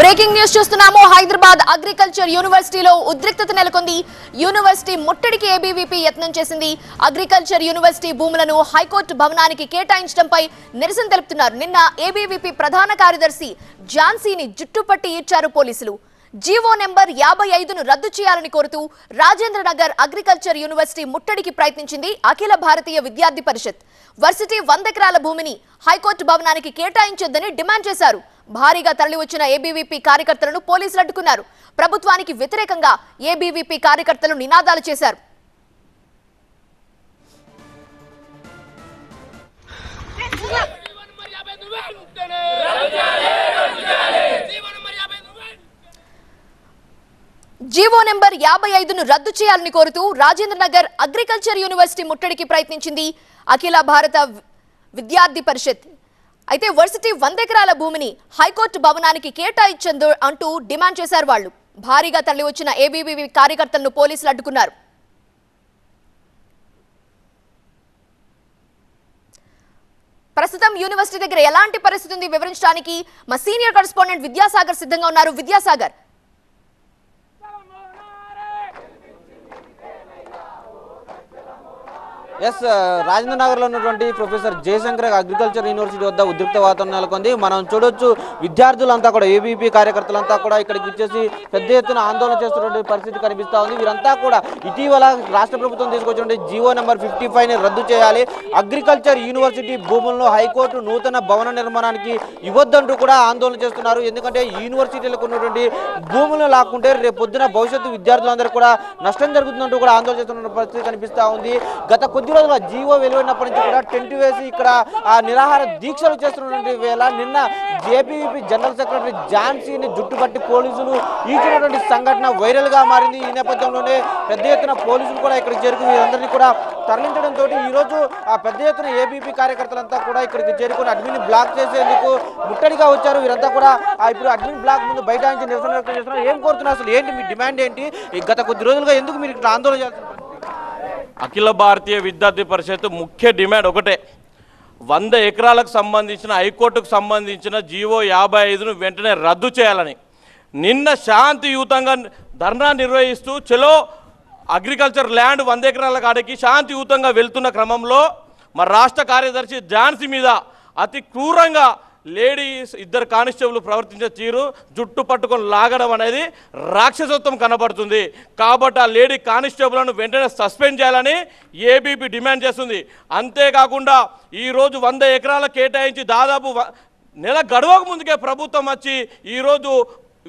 Breaking news చూస్తున్నాము. Hyderabad agriculture యూనివర్సిటీలో ఉద్రిక్తత నెలకొంది. యూనివర్సిటీ ముట్టడికి ఏబీవీపీ యత్నం చేసింది. అగ్రికల్చర్ యూనివర్సిటీ భూములను హైకోర్టు భవనానికి కేటాయించడంపై నిరసన తెలుపుతున్నారు. నిన్న ఏబీవీపీ ప్రధాన కార్యదర్శి ఝాన్సీని జుట్టుపట్టి ఈడ్చారు పోలీసులు. జీవో నెంబర్ యాభై ఐదును రద్దు చేయాలని కోరుతూ రాజేంద్రనగర్ అగ్రికల్చర్ యూనివర్సిటీ ముట్టడికి ప్రయత్నించింది అఖిల భారతీయ విద్యార్థి పరిషత్. వర్సిటీ వంద ఎకరాల భూమిని హైకోర్టు భవనానికి కేటాయించొద్దని డిమాండ్ చేశారు. భారీగా తరలివచ్చిన ఏబీవీపీ కార్యకర్తలను పోలీసులు అడ్డుకున్నారు. ప్రభుత్వానికి వ్యతిరేకంగా ఏబీవీపీ కార్యకర్తలు నినాదాలు చేశారు. జీవో నెంబర్ యాభై ఐదును రద్దు చేయాలని కోరుతూ రాజేంద్ర నగర్ అగ్రికల్చర్ యూనివర్సిటీ ముట్టడికి ప్రయత్నించింది అఖిల భారత విద్యార్థి పరిషత్. అయితే వర్సిటీ వంద ఎకరాల భూమిని హైకోర్టు భవనానికి కేటాయించందు అంటూ డిమాండ్ చేశారు వాళ్ళు. భారీగా తరలివచ్చిన ఏబీవీవీ కార్యకర్తలను పోలీసులు అడ్డుకున్నారు. ప్రస్తుతం యూనివర్సిటీ దగ్గర ఎలాంటి పరిస్థితి ఉంది వివరించడానికి మా సీనియర్ కరెస్పాండెంట్ విద్యాసాగర్ సిద్ధంగా ఉన్నారు. విద్యాసాగర్ ఎస్ uh, రాజేంద్ర నగర్లో ఉన్నటువంటి ప్రొఫెసర్ జయశంకర్ అగ్రికల్చర్ యూనివర్సిటీ వద్ద ఉద్రిక్త వాతావరణం నెలకొంది. మనం చూడొచ్చు విద్యార్థులంతా కూడా ఏబీపీ కార్యకర్తలంతా కూడా ఇక్కడికి వచ్చేసి పెద్ద ఎత్తున ఆందోళన చేస్తున్నటువంటి పరిస్థితి కనిపిస్తూ ఉంది. వీరంతా కూడా ఇటీవల రాష్ట్ర ప్రభుత్వం తీసుకొచ్చినటువంటి జీవో నెంబర్ ఫిఫ్టీ ఫైవ్ని రద్దు చేయాలి. అగ్రికల్చర్ యూనివర్సిటీ భూములను హైకోర్టు నూతన భవన నిర్మాణానికి ఇవ్వద్దంటూ కూడా ఆందోళన చేస్తున్నారు. ఎందుకంటే యూనివర్సిటీలకు ఉన్నటువంటి భూములను లాక్కుంటే రేపు పొద్దున భవిష్యత్తు విద్యార్థులందరూ కూడా నష్టం జరుగుతుందంటూ కూడా ఆందోళన చేస్తున్న పరిస్థితి కనిపిస్తా ఉంది. గత కొద్ది రోజులుగా జీవో వెలువడినప్పటి నుంచి కూడా టెంట్ వేసి ఇక్కడ ఆ నిరాహార దీక్షలు చేస్తున్నటువంటి వేళ నిన్న జేపీవీపీ జనరల్ సెక్రటరీ ఝాన్సీని జుట్టుపట్టి పోలీసులు ఈచినటువంటి సంఘటన వైరల్గా మారింది. ఈ నేపథ్యంలోనే పెద్ద ఎత్తున పోలీసులు కూడా ఇక్కడికి చేరుకుని వీరందరినీ కూడా తరలించడంతో ఈ రోజు ఆ పెద్ద ఎత్తున ఏబీపీ కార్యకర్తలంతా కూడా ఇక్కడికి చేరుకుని అడ్మిన్ బ్లాక్ చేసేందుకు ముట్టడిగా వచ్చారు. వీరంతా కూడా ఇప్పుడు అడ్మిన్ బ్లాక్ ముందు బయట నుంచి నిరసన వ్యక్తం చేస్తున్నారు. ఏం కోరుతున్నారు అసలు? ఏంటి మీ డిమాండ్ ఏంటి? గత కొద్ది రోజులుగా ఎందుకు మీరు ఇక్కడ ఆందోళన చేస్తున్నారు? అఖిల భారతీయ విద్యార్థి పరిషత్ ముఖ్య డిమాండ్ ఒకటే. వంద ఎకరాలకు సంబంధించిన హైకోర్టుకు సంబంధించిన జీవో యాభై ఐదును వెంటనే రద్దు చేయాలని. నిన్న శాంతియుతంగా ధర్నా నిర్వహిస్తూ చెలో అగ్రికల్చర్ ల్యాండ్ వంద ఎకరాల కాడికి శాంతియుతంగా వెళ్తున్న క్రమంలో మా రాష్ట్ర కార్యదర్శి ఝాన్సీ మీద అతి క్రూరంగా లేడీస్ ఇద్దరు కానిస్టేబుల్ ప్రవర్తించే తీరు జుట్టు పట్టుకొని లాగడం అనేది రాక్షసత్వం కనబడుతుంది. కాబట్టి ఆ లేడీ కానిస్టేబుల్ను వెంటనే సస్పెండ్ చేయాలని ఏబీపీ డిమాండ్ చేస్తుంది. అంతేకాకుండా ఈరోజు వంద ఎకరాల కేటాయించి దాదాపు నెల గడవక ముందుకే ప్రభుత్వం వచ్చి ఈరోజు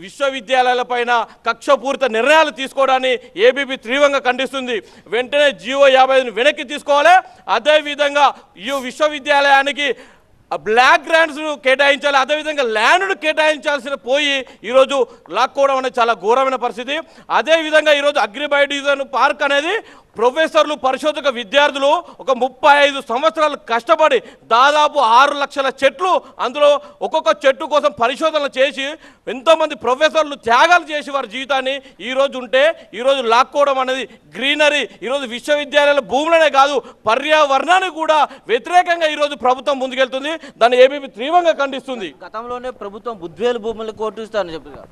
విశ్వవిద్యాలయాలపైన కక్షపూరిత నిర్ణయాలు తీసుకోవడాన్ని ఏబీపీ తీవ్రంగా ఖండిస్తుంది. వెంటనే జియో యాభై వెనక్కి తీసుకోవాలి. అదేవిధంగా ఈ విశ్వవిద్యాలయానికి ఆ బ్లాక్ గ్రాండ్స్ కేటాయించాలి. అదేవిధంగా ల్యాండ్ను కేటాయించాల్సిన పోయి ఈరోజు లాక్కోవడం అనేది చాలా ఘోరమైన పరిస్థితి. అదేవిధంగా ఈరోజు అగ్రిబయోడిజన్ పార్క్ అనేది ప్రొఫెసర్లు పరిశోధక విద్యార్థులు ఒక ముప్పై ఐదు సంవత్సరాలు కష్టపడి దాదాపు ఆరు లక్షల చెట్లు అందులో ఒక్కొక్క చెట్టు కోసం పరిశోధనలు చేసి ఎంతోమంది ప్రొఫెసర్లు త్యాగాలు చేసి వారి జీవితాన్ని ఈరోజు ఉంటే ఈరోజు లాక్కోవడం అనేది గ్రీనరీ. ఈరోజు విశ్వవిద్యాలయాల భూములనే కాదు పర్యావరణానికి కూడా వ్యతిరేకంగా ఈరోజు ప్రభుత్వం ముందుకెళ్తుంది. దాన్ని ఏబీపీ తీవ్రంగా ఖండిస్తుంది. గతంలోనే ప్రభుత్వం బుద్వేలు భూములు కోర్టు ఇస్తారని చెప్పారు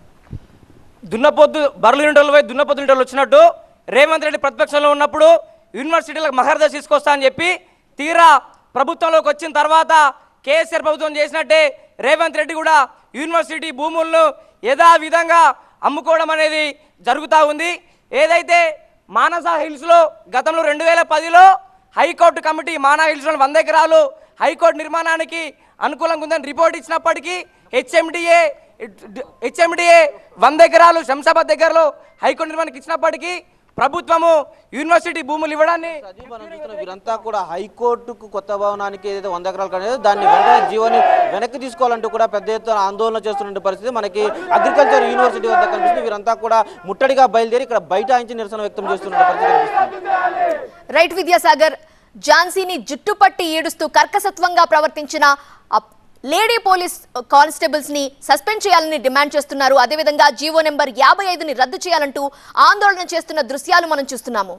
దున్నపోతు బర్రెలు ఇంటర్లు పోయి దున్నపోతు ఇంటర్లు వచ్చినట్టు రేవంత్ రెడ్డి ప్రతిపక్షంలో ఉన్నప్పుడు యూనివర్సిటీలకు మహర్దశ తీసుకొస్తా అని చెప్పి తీరా ప్రభుత్వంలోకి వచ్చిన తర్వాత కేసీఆర్ ప్రభుత్వం చేసినట్టే రేవంత్ రెడ్డి కూడా యూనివర్సిటీ భూములను యథావిధంగా అమ్ముకోవడం అనేది జరుగుతూ ఉంది. ఏదైతే మానస హిల్స్లో గతంలో రెండు వేల పదిలో హైకోర్టు కమిటీ మానా హిల్స్లో వంద ఎకరాలు హైకోర్టు నిర్మాణానికి అనుకూలంగా ఉందని రిపోర్ట్ ఇచ్చినప్పటికీ హెచ్ఎండిఏ హెచ్ఎండిఏ వంద ఎకరాలు శంషాబాద్ దగ్గరలో హైకోర్టు నిర్మాణానికి ఇచ్చినప్పటికీ ప్రభుత్వము యూనివర్సిటీ భూములు ఇవ్వడాన్ని వీరంతా కూడా హైకోర్టుకు కొత్త భవనానికి ఏదైతే వంద ఎకరాలు కనేది దాన్ని వెంటనే జీవోని వెనక్కి తీసుకోవాలంటూ కూడా పెద్ద ఎత్తున ఆందోళన చేస్తున్న పరిస్థితి మనకి అగ్రికల్చర్ యూనివర్సిటీ వద్ద కనిపిస్తుంది. వీరంతా కూడా ముట్టడిగా బయలుదేరి ఇక్కడ బైఠాయించి నిరసన వ్యక్తం చేస్తున్న పరిస్థితి కనిపిస్తుంది. రైట్ విద్యాసాగర్ ఝాన్సీని జుట్టుపట్టి ఈడుస్తూ కర్కసత్వంగా ప్రవర్తించిన లేడీ పోలీస్ కానిస్టేబుల్స్ని సస్పెండ్ చేయాలని డిమాండ్ చేస్తున్నారు. అదేవిధంగా జీవో నెంబర్ యాభై ఐదుని రద్దు చేయాలంటూ ఆందోళన చేస్తున్న దృశ్యాలు మనం చూస్తున్నాము.